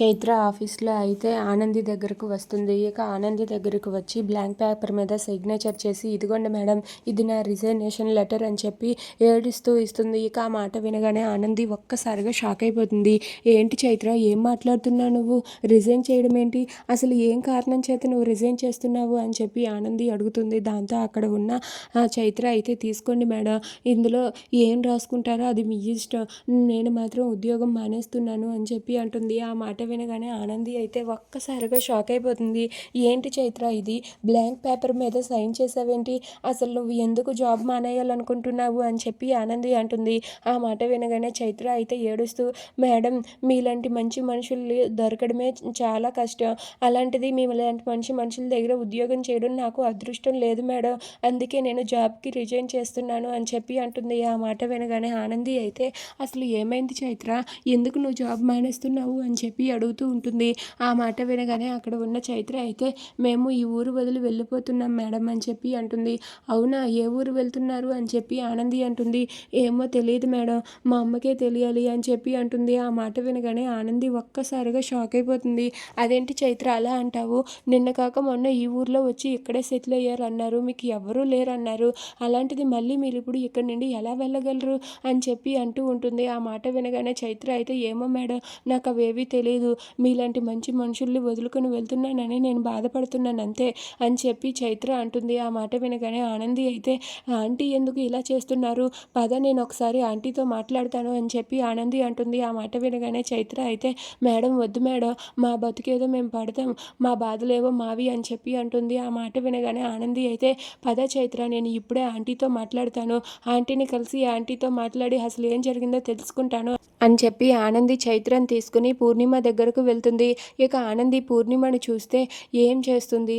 చైత్ర ఆఫీస్లో అయితే ఆనంది దగ్గరకు వస్తుంది. ఇక ఆనంది దగ్గరకు వచ్చి బ్లాంక్ పేపర్ మీద సిగ్నేచర్ చేసి ఇదిగోండి మేడం ఇది నా రిజైనేషన్ లెటర్ అని చెప్పి ఏడుస్తూ ఇస్తుంది. ఇక ఆ మాట వినగానే ఆనంది ఒక్కసారిగా షాక్ అయిపోతుంది. ఏంటి చైత్ర ఏం మాట్లాడుతున్నావు నువ్వు? రిజైన్ చేయడం ఏంటి? అసలు ఏం కారణం చేత నువ్వు రిజైన్ చేస్తున్నావు? అని చెప్పి ఆనంది అడుగుతుంది. దాంతో అక్కడ ఉన్న ఆ చైత్ర అయితే తీసుకోండి మేడం. ఇందులో ఏం రాసుకుంటారో అది మీ ఇష్టం. నేను మాత్రం ఉద్యోగం మానేస్తున్నాను అని చెప్పి అంటుంది. ఆ మాట వినగానే ఆనంది అయితే ఒక్కసారిగా షాక్ అయిపోతుంది. ఏంటి చైత్ర ఇది? బ్లాంక్ పేపర్ మీద సైన్ చేసావేంటి? అసలు నువ్వు ఎందుకు జాబ్ మానేయాలనుకుంటున్నావు అని చెప్పి ఆనంది అంటుంది. ఆ మాట వినగానే చైత్ర అయితే ఏడుస్తూ మేడం మీలాంటి మంచి మనుషులు దొరకడమే చాలా కష్టం. అలాంటిది మేము ఇలాంటి మంచి మనుషుల దగ్గర ఉద్యోగం చేయడం నాకు అదృష్టం లేదు మేడం. అందుకే నేను జాబ్కి రిజైన్ చేస్తున్నాను అని చెప్పి అంటుంది. ఆ మాట వినగానే ఆనంది అయితే అసలు ఏమైంది చైత్ర? ఎందుకు నువ్వు జాబ్ మానేస్తున్నావు? అని చెప్పి అడుగుతూ ఉంటుంది. ఆ మాట వినగానే అక్కడ ఉన్న చైత్ర అయితే మేము ఈ ఊరు వదిలి వెళ్ళిపోతున్నాం మేడం అని చెప్పి అంటుంది. అవునా ఏ ఊరు వెళ్తున్నారు? అని చెప్పి ఆనంది అంటుంది. ఏమో తెలియదు మేడం మా అమ్మకే తెలియాలి అని చెప్పి అంటుంది. ఆ మాట వినగానే ఆనంది ఒక్కసారిగా షాక్ అయిపోతుంది. అదేంటి చైత్ర అలా అంటావు? నిన్న కాక మొన్న ఈ ఊర్లో వచ్చి ఇక్కడే సెటిల్ అయ్యారు అన్నారు మీకు ఎవరూ లేరన్నారు. అలాంటిది మళ్ళీ మీరు ఇప్పుడు ఇక్కడ నుండి ఎలా వెళ్ళగలరు? అని చెప్పి అంటూ ఉంటుంది. ఆ మాట వినగానే చైత్ర అయితే ఏమో మేడం నాకు అవేవీ తెలియదు. మీలాంటి మంచి మనుషుల్ని వదులుకొని వెళ్తున్నానని నేను బాధపడుతున్నాను అంతే అని చెప్పి చైత్ర అంటుంది. ఆ మాట వినగానే ఆనంది అయితే ఆంటీ ఎందుకు ఇలా చేస్తున్నారు? పద నేను ఒకసారి ఆంటీతో మాట్లాడతాను అని చెప్పి ఆనంది అంటుంది. ఆ మాట వినగానే చైత్ర అయితే మేడం వద్దు మేడం మా బతుకేదో మేము పడతాం మా బాధలేవో మావి అని చెప్పి అంటుంది. ఆ మాట వినగానే ఆనంది అయితే పద చైత్ర నేను ఇప్పుడే ఆంటీతో మాట్లాడతాను. ఆంటీని కలిసి ఆంటీతో మాట్లాడి అసలు ఏం జరిగిందో తెలుసుకుంటాను. అని చెప్పి ఆనంది చైత్రని తీసుకుని పూర్ణిమ దగ్గరకు వెళ్తుంది. ఇక ఆనంది పూర్ణిమను చూస్తే ఏం చేస్తుంది?